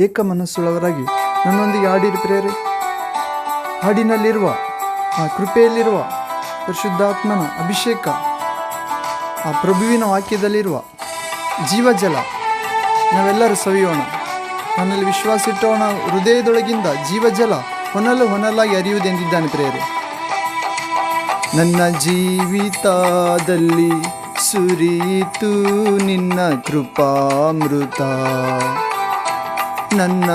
ಏಕ ಮನಸ್ಸುಳ್ಳವರಾಗಿ ನನ್ನೊಂದಿಗೆ ಹಾಡಿರಿ ಪ್ರೇರೆ ಹಾಡಿನಲ್ಲಿರುವ, ಆ ಕೃಪೆಯಲ್ಲಿರುವ, ಪರಿಶುದ್ಧಾತ್ಮನ ಅಭಿಷೇಕ, ಆ ಪ್ರಭುವಿನ ವಾಕ್ಯದಲ್ಲಿರುವ ಜೀವಜಲ ನಾವೆಲ್ಲರೂ ಸವಿಯೋಣ. ನನ್ನಲ್ಲಿ ವಿಶ್ವಾಸ ಇಟ್ಟೋಣ ಹೃದಯದೊಳಗಿಂದ ಜೀವಜಲ ಹೊನಲು ಹೊನಲಾಗಿ ಅರಿಯುವುದೆಂದಿದ್ದಾನೆ ಪ್ರೇರೆ ನನ್ನ ಜೀವಿತದಲ್ಲಿ ಸುರಿಯಿತು ನಿನ್ನ ಕೃಪಾಮೃತ. ನನ್ನ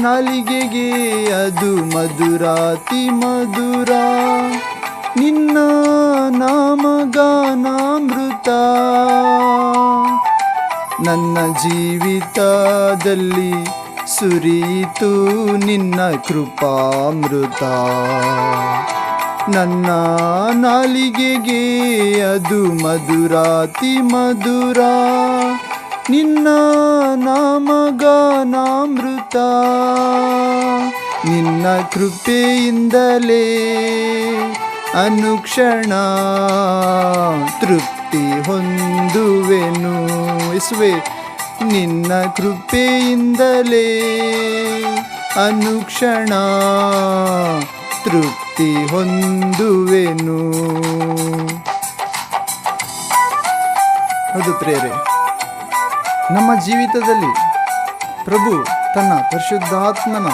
ನಾಲಿಗೆಗೆ ಅದು ಮಧುರಾತಿ ಮಧುರ. ನಿನ್ನ ನಾಮಗಾನಾಮೃತ. ನನ್ನ ಜೀವಿತದಲ್ಲಿ ಸುರಿಯಿತು ನಿನ್ನ ಕೃಪಾಮೃತ. ನನ್ನ ನಾಲಿಗೆಗೆ ಅದು ಮಧುರಾತಿ ಮಧುರ. ನಿನ್ನ ನಾಮಗಾನಾಮೃತ, ನಿನ್ನ ಕೃಪೆಯಿಂದಲೇ ಅನುಕ್ಷಣ ತೃಪ್ತಿ ಹೊಂದುವೆನು ಇಸುವೆ ನಿನ್ನ ಕೃಪೆಯಿಂದಲೇ ಅನುಕ್ಷಣ ತೃಪ್ತಿ ಹೊಂದುವೆನು. ಅದು ಪ್ರೇರೆ ನಮ್ಮ ಜೀವಿತದಲ್ಲಿ ಪ್ರಭು ತನ್ನ ಪರಿಶುದ್ಧಾತ್ಮನ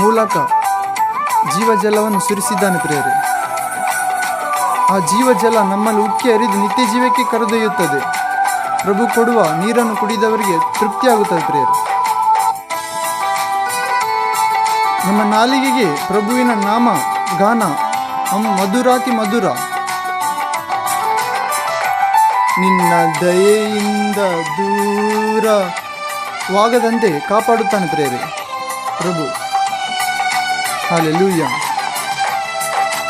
ಮೂಲಕ ಜೀವಜಲವನ್ನು ಸುರಿಸಿದ್ದಾನೆ ಪ್ರೇರೆ ಆ ಜೀವಜಲ ನಮ್ಮಲ್ಲಿ ಉಕ್ಕಿ ಹರಿದು ನಿತ್ಯ ಜೀವಕ್ಕೆ ಕರೆದೊಯ್ಯುತ್ತದೆ. ಪ್ರಭು ಕೊಡುವ ನೀರನ್ನು ಕುಡಿದವರಿಗೆ ತೃಪ್ತಿಯಾಗುತ್ತದೆ ಪ್ರೇರೆ ನಮ್ಮ ನಾಲಿಗೆಗೆ ಪ್ರಭುವಿನ ನಾಮ ಗಾನ. ಮಧುರಾತಿ ಮಧುರ. ನಿನ್ನ ದಯೆಯಿಂದ ದೂರ ವಾಗದಂತೆ ಕಾಪಾಡುತ್ತಾನೆ ಪ್ರೇರೆ ಪ್ರಭು ಹಾಲೆಲೂಯ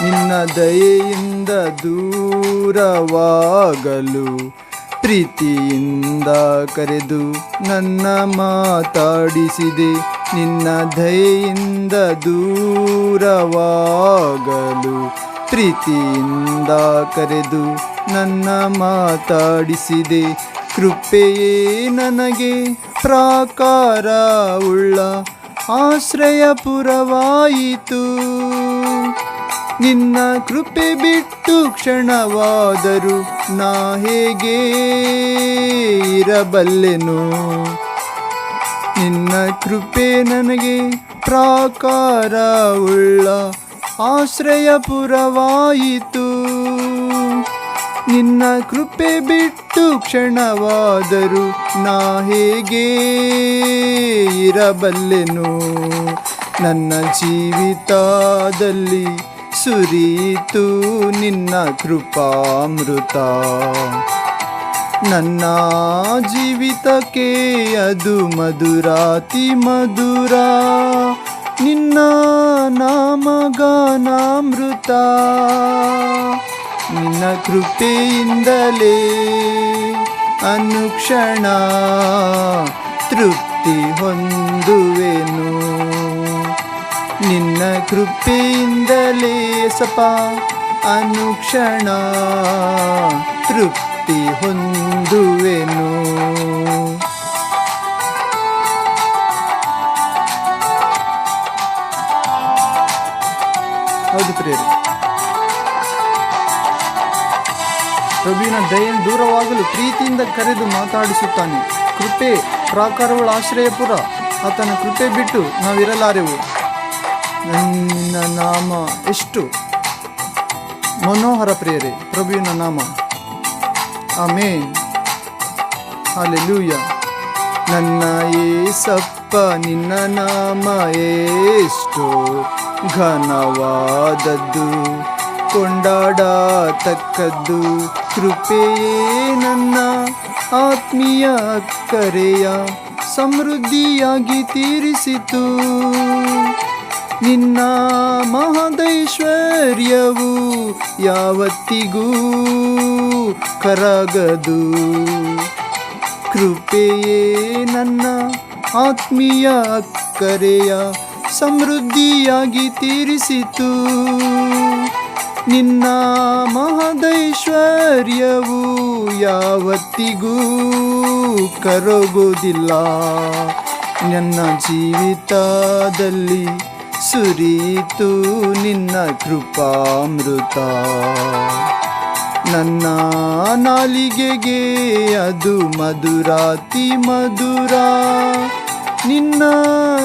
ನಿನ್ನ ದಯೆಯಿಂದ ದೂರವಾಗಲು ಪ್ರೀತಿಯಿಂದ ಕರೆದು ನನ್ನ ಮಾತಾಡಿಸಿದೆ. ನಿನ್ನ ದಯೆಯಿಂದ ದೂರವಾಗಲು ಪ್ರೀತಿಯಿಂದ ಕರೆದು ನನ್ನ ಮಾತಾಡಿಸಿದೆ. ಕೃಪೆಯೇ ನನಗೆ ಪ್ರಾಕಾರ ಉಳ್ಳ ಆಶ್ರಯಪುರವಾಯಿತು ನಿನ್ನ ಕೃಪೆ ಬಿಟ್ಟು ಕ್ಷಣವಾದರೂ ನಾ ಹೇಗೆ ಇರಬಲ್ಲೆನು? ನಿನ್ನ ಕೃಪೆ ನನಗೆ ಪ್ರಾಕಾರ ಉಳ್ಳ ಆಶ್ರಯಪುರವಾಯಿತು. ನಿನ್ನ ಕೃಪೆ ಬಿಟ್ಟು ಕ್ಷಣವಾದರೂ ನಾ ಹೇಗೆ ಇರಬಲ್ಲೆನು? ನನ್ನ ಜೀವಿತದಲ್ಲಿ ಸುರಿಯಿತು ನಿನ್ನ ಕೃಪಾಮೃತ. ನನ್ನ ಜೀವಿತಕ್ಕೆ ಅದು ಮಧುರಾತಿ ಮಧುರ. ನಿನ್ನ ನಾಮಗಾನಾಮೃತ. ನಿನ್ನ ಕೃಪೆಯಿಂದಲೇ ಅನುಕ್ಷಣ ತೃಪ್ತಿ ಹೊಂದುವೆನು. ನಿನ್ನ ಕೃಪೆಯಿಂದಲೇ ಸಪ ಅನುಕ್ಷಣ ತೃಪ್ತಿ ಹೊಂದುವೆನು. ಹೌದು ಪ್ರಿಯರು. ಪ್ರಭುವಿನ ದಯೆಯನ್ನು ದೂರವಾಗಲು ಪ್ರೀತಿಯಿಂದ ಕರೆದು ಮಾತಾಡಿಸುತ್ತಾನೆ. ಕೃಪೆ ಪ್ರಾಕಾರವುಳ ಆಶ್ರಯಪುರ. ಆತನ ಕೃಪೆ ಬಿಟ್ಟು ನಾವಿರಲಾರೆವು. ನನ್ನ ನಾಮ ಎಷ್ಟು? ಮನೋಹರ ಪ್ರಿಯರೇ, ಪ್ರಭುವಿನ ನಾಮ. ಆಮೇನ್. ಹಾಲೆಲೂಯ. ನನ್ನ ಏಸಪ್ಪ, ನಿನ್ನ ನಾಮ ಎಷ್ಟು? ಘನವಾದದ್ದು, ಕೊಂಡಾಡತಕ್ಕದ್ದು. ಕೃಪೆಯೇ ನನ್ನ ಆತ್ಮೀಯ ಕರೆಯ ಸಮೃದ್ಧಿಯಾಗಿ ತೀರಿಸಿತು. ನಿನ್ನ ಮಹದೈಶ್ವರ್ಯವು ಯಾವತ್ತಿಗೂ ಕರಗದು. ಕೃಪೆಯೇ ನನ್ನ ಆತ್ಮೀಯ ಅಕ್ಕರೆಯ ಸಮೃದ್ಧಿಯಾಗಿ ತೀರಿಸಿತು. ನಿನ್ನ ನನ್ನ ಜೀವಿತದಲ್ಲಿ ಸುರಿಯಿತು ನಿನ್ನ ಕೃಪಾಮೃತ. ನನ್ನ ನಾಲಿಗೆಗೆ ಅದು ಮಧುರಾತಿ ಮಧುರ. ನಿನ್ನ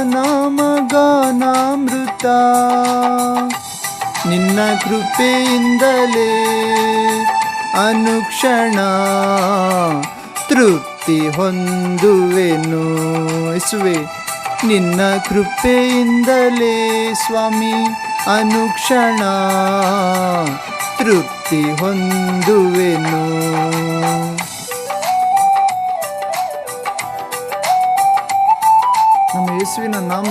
ನಾಮಗಾನಾಮೃತ. ನಿನ್ನ ಕೃಪೆಯಿಂದಲೇ ಅನುಕ್ಷಣ ತೃಪ್ತಿ ಹೊಂದುವೆನು. ಯೇಸುವೆ ನಿನ್ನ ಕೃಪೆಯಿಂದಲೇ ಸ್ವಾಮಿ ಅನುಕ್ಷಣ ತೃಪ್ತಿ ಹೊಂದುವೆನು. ಯೇಸುವಿನ ನಾಮ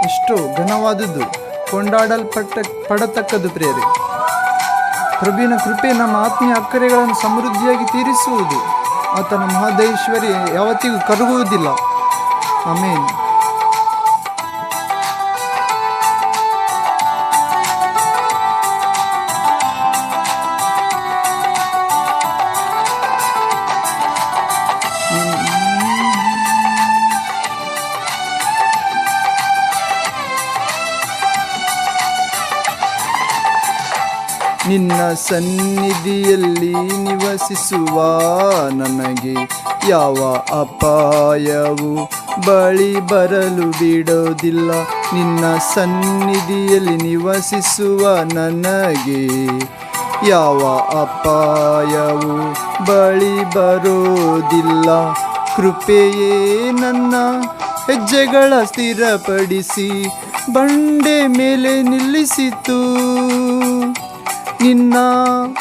ಎಷ್ಟು ಘನವಾದುದು ಕೊಂಡಾಡಲ್ಪಟ್ಟ, ಪಡತಕ್ಕದ್ದು ಪ್ರೇರೆ ಪ್ರಭುವಿನ ಕೃಪೆ ನಮ್ಮ ಆತ್ಮೀಯ ಅಕ್ಕರೆಗಳನ್ನು ಸಮೃದ್ಧಿಯಾಗಿ ತೀರಿಸುವುದು. ಆತನ ಮಹಾದೇಶ್ವರಿ ಯಾವತ್ತಿಗೂ ಕರಗುವುದಿಲ್ಲ. ಆಮೇನ್. ನಿನ್ನ ಸನ್ನಿಧಿಯಲ್ಲಿ ನಿವಸಿಸುವ ನನಗೆ ಯಾವ ಅಪಾಯವು ಬಳಿ ಬರಲು ಬಿಡೋದಿಲ್ಲ. ನಿನ್ನ ಸನ್ನಿಧಿಯಲ್ಲಿ ನಿವಸಿಸುವ ನನಗೆ ಯಾವ ಅಪಾಯವು ಬಳಿ ಬರೋದಿಲ್ಲ. ಕೃಪೆಯೇ ನನ್ನ ಹೆಜ್ಜೆಗಳ ಸ್ಥಿರಪಡಿಸಿ ಬಂಡೆ ಮೇಲೆ ನಿಲ್ಲಿಸಿತು. ನಿನ್ನ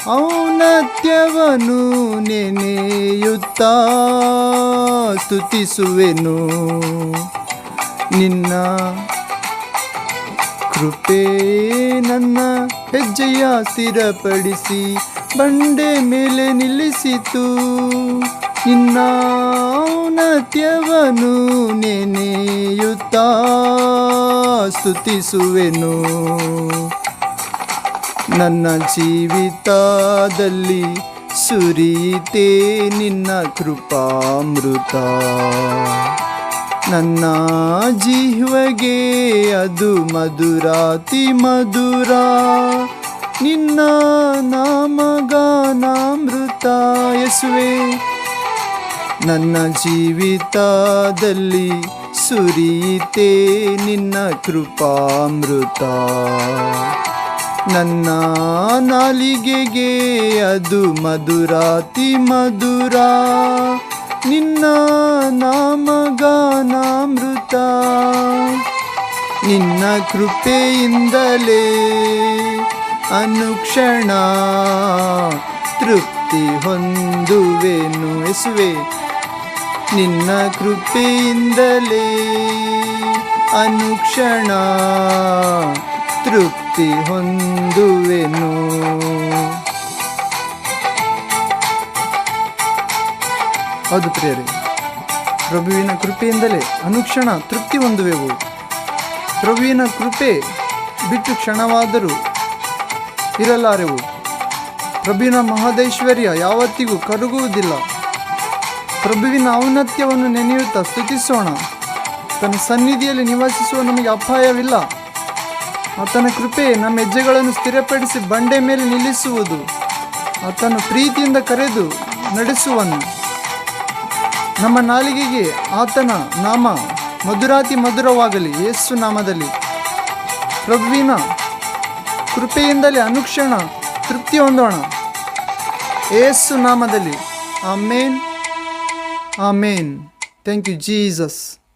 ಔನತ್ಯವನು ನೆನೆಯುತ್ತಾ ಸ್ತುತಿಸುವೆನು. ನಿನ್ನ ಕೃಪೆ ನನ್ನ ಹೆಜ್ಜೆಯ ಸ್ಥಿರಪಡಿಸಿ ಬಂಡೆ ಮೇಲೆ ನಿಲ್ಲಿಸಿತು. ನಿನ್ನ ಔನತ್ಯವನು ನೆನೆಯುತ್ತಾ ಸ್ತುತಿಸುವೆನು. ನನ್ನ ಜೀವಿತದಲ್ಲಿ ಸುರಿಯಿತೆ ನಿನ್ನ ಕೃಪಾಮೃತ. ನನ್ನ ಜೀವಗೆ ಅದು ಮಧುರಾತಿ ಮಧುರ. ನಿನ್ನ ನಾಮಗಾನಾಮೃತ ಯಸುವೆ. ನನ್ನ ಜೀವಿತದಲ್ಲಿ ಸುರಿಯಿತೆ ನಿನ್ನ ಕೃಪಾಮೃತ. ನನ್ನ ನಾಲಿಗೆಗೆ ಅದು ಮಧುರಾತಿ ಮಧುರ. ನಿನ್ನ ನಾಮಗಾನಾಮೃತ. ನಿನ್ನ ಕೃಪೆಯಿಂದಲೇ ಅನುಕ್ಷಣ ತೃಪ್ತಿ ಹೊಂದುವೆನು ಎಸುವೆ ನಿನ್ನ ಕೃಪೆಯಿಂದಲೇ ಅನುಕ್ಷಣ ತೃಪ್ತಿ ಹೊಂದುವೆನು ಅದು ಪ್ರಿಯರೇ, ಪ್ರಭುವಿನ ಕೃಪೆಯಿಂದಲೇ ಅನುಕ್ಷಣ ತೃಪ್ತಿ ಹೊಂದುವೆವು ಪ್ರಭುವಿನ ಕೃಪೆ ಬಿಟ್ಟು ಕ್ಷಣವಾದರೂ ಇರಲಾರೆವು. ಪ್ರಭುವಿನ ಮಹದೇಶ್ವರ್ಯ ಯಾವತ್ತಿಗೂ ಕರುಗುವುದಿಲ್ಲ. ಪ್ರಭುವಿನ ಔನ್ನತ್ಯವನ್ನು ನೆನೆಯುತ್ತಾ ಸ್ತುತಿಸೋಣ. ತನ್ನ ಸನ್ನಿಧಿಯಲ್ಲಿ ನಿವಾಸಿಸುವ ನಮಗೆ ಅಪಾಯವಿಲ್ಲ. ಆತನ ಕೃಪೆ ನಮ್ಮ ಹೆಜ್ಜೆಗಳನ್ನು ಸ್ಥಿರಪಡಿಸಿ ಬಂಡೆ ಮೇಲೆ ನಿಲ್ಲಿಸುವುದು. ಆತನು ಪ್ರೀತಿಯಿಂದ ಕರೆದು ನಡೆಸುವನು. ನಮ್ಮ ನಾಲಿಗೆಗೆ ಆತನ ನಾಮ ಮಧುರಾತಿ ಮಧುರವಾಗಲಿ ಯೇಸು ನಾಮದಲ್ಲಿ. ಪ್ರಭುವಿನ ಕೃಪೆಯಿಂದಲೇ ಅನುಕ್ಷಣ ತೃಪ್ತಿ ಹೊಂದೋಣ. ಯೇಸು ನಾಮದಲ್ಲಿ. ಆ ಮೇನ್ ಆ ಮೇನ್ ಥ್ಯಾಂಕ್ ಯು ಜೀಸಸ್.